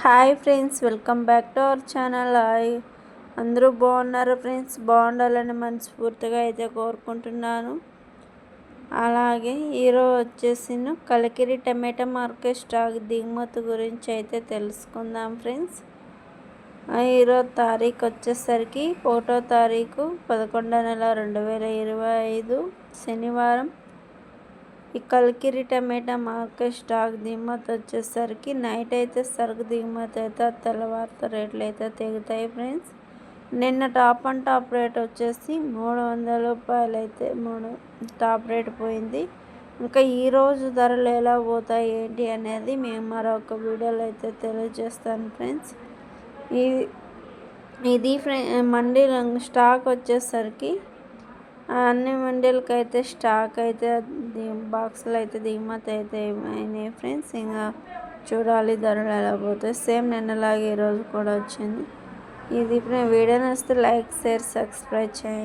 Hi friends welcome back to our channel. Hi. అందరూ బాగున్నారు friends? బాగుండాలని మనస్ఫూర్తిగా అయితే కోరుకుంటున్నాను. అలాగే ఈరోజు వచ్చేసి కలికిరి టమాటా మార్కెట్ స్టాక్ దిగుమతి గురించి అయితే తెలుసుకుందాం ఫ్రెండ్స్. ఈరోజు తారీఖు వచ్చేసరికి ఒకటో తారీఖు పదకొండో నెల రెండు వేల ఇరవై ఐదు శనివారం. ఈ కల్కిరి టమాటా మార్కెట్ స్టాక్ దిగుమతి వచ్చేసరికి నైట్ అయితే సరుకు దిగుమతి అయితే తెల్లవారితో రేట్లు అయితే తెగుతాయి ఫ్రెండ్స్. నిన్న టాప్ అండ్ టాప్ రేట్ వచ్చేసి మూడు వందల రూపాయలు అయితే మూడు టాప్ రేట్ పోయింది. ఇంకా ఈరోజు ధరలు ఎలా పోతాయి ఏంటి అనేది మేము మరొక వీడియోలో అయితే తెలియజేస్తాను ఫ్రెండ్స్. ఇది ఇది ఫ్రె మండీ స్టాక్ వచ్చేసరికి అన్ని మండీలకి అయితే స్టాక్ అయితే బాక్సులు అయితే దిగుమతి అయితే అయినాయి ఫ్రెండ్స్. ఇంకా చూడాలి ధరలు ఎలా పోతాయి. సేమ్ నిన్నలాగే ఈరోజు కూడా వచ్చింది. ఇది వీడియో నచ్చితే లైక్ షేర్ సబ్స్క్రైబ్ చేయండి.